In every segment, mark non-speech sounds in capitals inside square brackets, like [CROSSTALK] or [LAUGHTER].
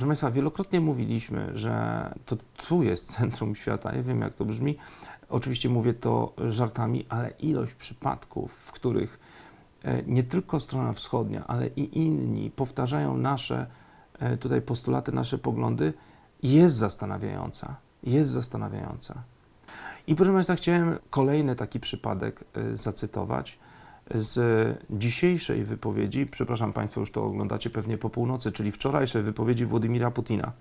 Proszę Państwa, wielokrotnie mówiliśmy, że to tu jest [LAUGHS] centrum świata. Nie wiem, jak to brzmi. Oczywiście mówię to żartami, ale ilość przypadków, w których e, nie tylko strona wschodnia, ale i inni powtarzają nasze e, tutaj postulaty, nasze poglądy, jest zastanawiająca. Jest zastanawiająca. I proszę Państwa, chciałem kolejny taki przypadek e, zacytować z dzisiejszej wypowiedzi, przepraszam Państwo, już to oglądacie pewnie po północy, czyli wczorajszej wypowiedzi Władimira Putina.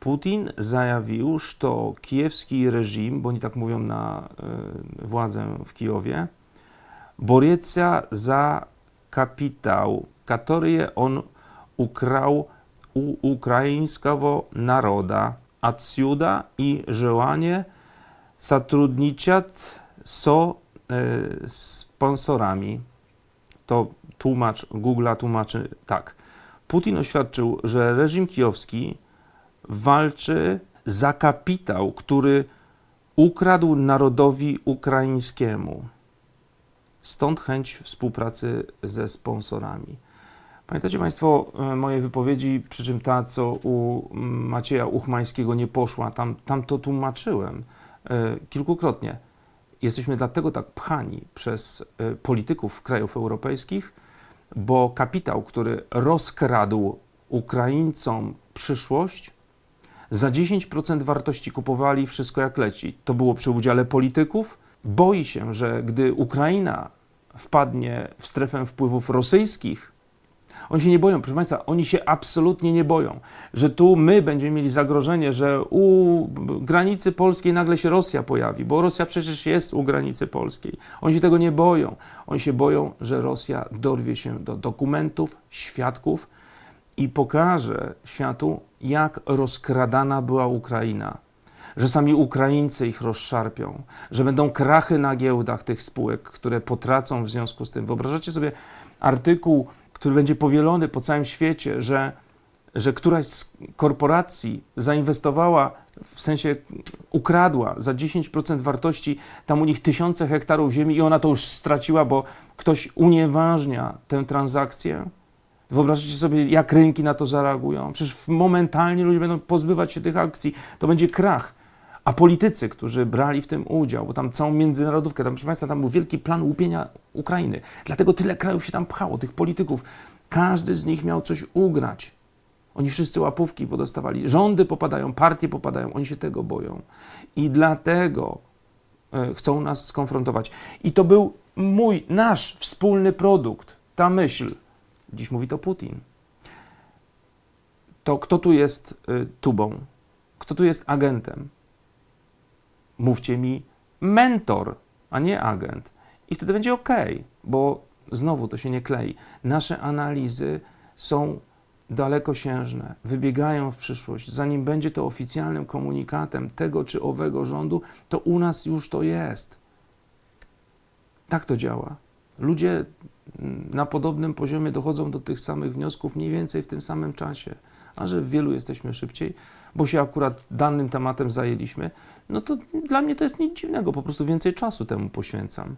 Putin zajawił, że kijewski reżim, bo oni tak mówią na y, władzę w Kijowie, boreться za kapitał, który on ukrał u ukraińskiego naroda. Отсюда и желание сотрудничать со e, sponsorami. To tłumacz Google'a tłumaczy tak. Putin oświadczył, że reżim kijowski walczy za kapitał, który ukradł narodowi ukraińskiemu. Stąd chęć współpracy ze sponsorami. Pamiętacie Państwo e, moje wypowiedzi, przy czym ta, co u Macieja Uchmańskiego nie poszła, tam, tam to tłumaczyłem e, kilkukrotnie. Jesteśmy dlatego tak pchani przez e, polityków krajów europejskich, bo kapitał, który rozkradł Ukraińcom przyszłość, za 10% wartości kupowali wszystko jak leci. To było przy udziale polityków. Boi się, że gdy Ukraina wpadnie w strefę wpływów rosyjskich, oni się nie boją, proszę Państwa, oni się absolutnie nie boją, że tu my będziemy mieli zagrożenie, że u granicy polskiej nagle się Rosja pojawi, bo Rosja przecież jest u granicy polskiej. Oni się tego nie boją. Oni się boją, że Rosja dorwie się do dokumentów, świadków i pokaże światu, jak rozkradana była Ukraina. Że sami Ukraińcy ich rozszarpią, że będą krachy na giełdach tych spółek, które potracą w związku z tym. Wyobrażacie sobie artykuł który będzie powielony po całym świecie, że, że któraś z korporacji zainwestowała, w sensie ukradła za 10% wartości tam u nich tysiące hektarów ziemi i ona to już straciła, bo ktoś unieważnia tę transakcję. Wyobraźcie sobie, jak rynki na to zareagują. Przecież momentalnie ludzie będą pozbywać się tych akcji. To będzie krach. A politycy, którzy brali w tym udział, bo tam całą międzynarodówkę, tam, proszę Państwa, tam był wielki plan łupienia Ukrainy. Dlatego tyle krajów się tam pchało, tych polityków. Każdy z nich miał coś ugrać. Oni wszyscy łapówki podostawali. Rządy popadają, partie popadają. Oni się tego boją. I dlatego e, chcą nas skonfrontować. I to był mój, nasz wspólny produkt. Ta myśl. Dziś mówi to Putin. To kto tu jest y, tubą? Kto tu jest agentem? Mówcie mi mentor, a nie agent. I wtedy będzie ok, bo znowu to się nie klei. Nasze analizy są dalekosiężne, wybiegają w przyszłość. Zanim będzie to oficjalnym komunikatem tego czy owego rządu, to u nas już to jest. Tak to działa. Ludzie na podobnym poziomie dochodzą do tych samych wniosków mniej więcej w tym samym czasie, a że w wielu jesteśmy szybciej, bo się akurat danym tematem zajęliśmy, no to dla mnie to jest nic dziwnego, po prostu więcej czasu temu poświęcam.